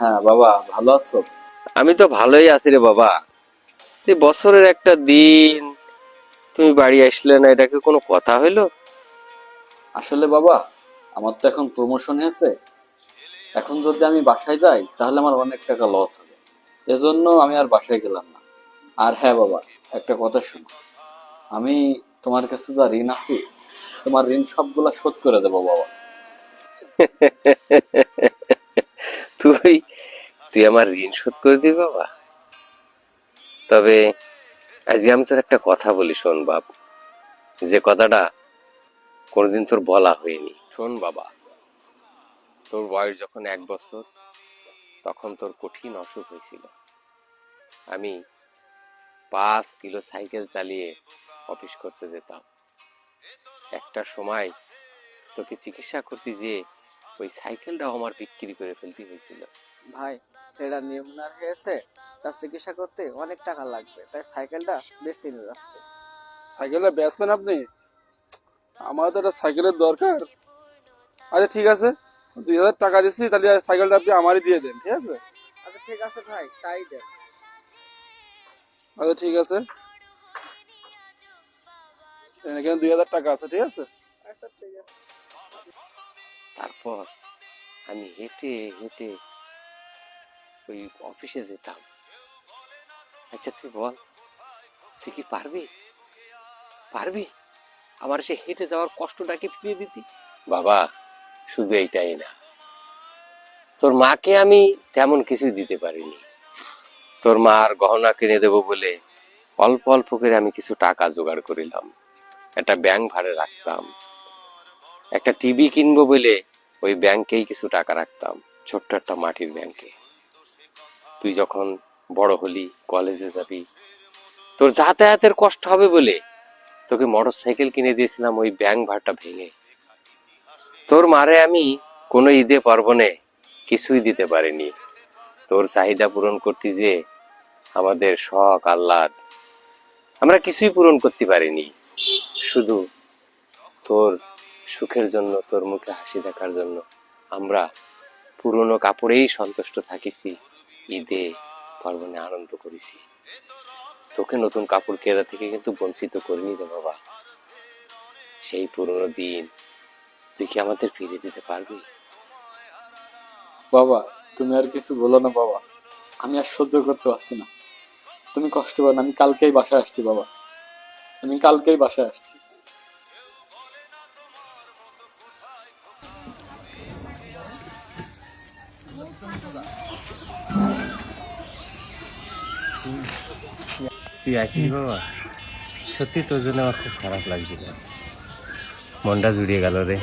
হ্যাঁ বাবা ভালো আছো? আমি তো ভালোই আছি রে বাবা। বছরের একটা দিন তুমি বাড়ি আসলে না এটাকে কোনো কথা হইল? আসলে বাবা আমার তো এখন প্রমোশন হয়েছে। এখন যদি আমি বাসায় যাই তাহলে আমার অনেক টাকা লস হবে। এজন্য আমি আর বাসায় গেলাম না। আর হ্যাঁ বাবা একটা কথা শোনো। আমি তোমার কাছে যা ঋণ আছে তোমার ঋণ সবগুলা শোধ করে দেবো বাবা। তুই তুই আমার ঋণ শোধ করে দিবি বাবা। তবে আজকে আমি তোর একটা কথা বলি, শোন বাপ। যে কথাটা কোনোদিন তোর বলা হয়নি। শোন বাবা, তোর বয়স যখন এক বছর, তখন তোর কঠিন অসুখ হয়েছিল। আমি পাঁচ কিলো সাইকেল চালিয়ে অফিস করতে যেতাম। একটা সময় তোকে চিকিৎসা করতে যেয়ে ওই সাইকেলটাও আমার বিক্রি করে ফেলতে হয়েছিল। ভাই সেটা নিউমোনার হয়েছে তার চিকিৎসা করতে অনেক টাকা লাগবে তাই সাইকেলটা বেচতে নিয়ে যাচ্ছে। সাইকেলটা বেচবেন আপনি? আমার তো একটা সাইকেলের দরকার। আচ্ছা ঠিক আছে দুই হাজার টাকা দিচ্ছি তাহলে সাইকেলটা আপনি আমারই দিয়ে দেন ঠিক আছে? আচ্ছা ঠিক আছে ভাই তাই দেন। আচ্ছা ঠিক আছে। এখানে দুই হাজার টাকা আছে ঠিক আছে? আচ্ছা ঠিক আছে। তারপর আমি হেঁটে হেঁটে ওই অফিসে যেতাম। আচ্ছা তুই বল, তুই কি পারবি? পারবি? আমার সে হেঁটে যাওয়ার কষ্টটাকে ফিরিয়ে দিতি? বাবা, শুধু এইটাই না। তোর মাকে আমি তেমন কিছুই দিতে পারিনি। তোর মার গহনা কিনে দেবো বলে অল্প অল্প করে আমি কিছু টাকা জোগাড় করিলাম। একটা ব্যাংক ভাড়ে রাখতাম। একটা টিভি কিনবো বলে ওই ব্যাংকেই কিছু টাকা রাখতাম, ছোট্ট একটা মাটির ব্যাংকে। তুই যখন বড় হলি কলেজে যাবি, তোর যাতায়াতের কষ্ট হবে বলে তোকে মোটর সাইকেল কিনে দিয়েছিলাম ওই ব্যাংক ভাড়টা ভেঙে। তোর মারে আমি কোনো ঈদে, পার্বণে কিছুই দিতে পারিনি। তোর চাহিদা পূরণ করতে যে আমাদের শখ, আহ্লাদ, আমরা কিছুই পূরণ করতে পারিনি। শুধু তোর সুখের জন্য, তোর মুখে হাসি দেখার জন্য আমরা পুরনো কাপড়েই সন্তুষ্ট থাকিছি। ঈদে পার্বণে আনন্দ করেছি। তোকে নতুন কাপড় কেনা থেকে কিন্তু বঞ্চিত করিনি রে বাবা। সেই পুরনো দিন, তুই কি আমাদের ফিরে দিতে পারবি? বাবা, তুমি আর কিছু বলো না বাবা। আমি আর সহ্য করতে পারছি না। তুমি কষ্ট না, আমি কালকেই বাসায় আসছি বাবা। আমি কালকেই বাসায় আসছি। তুই আসিস বাবা? সত্যি তোর জন্য আমার খুব খারাপ লাগছিল। মনটা জুড়িয়ে গেল রে।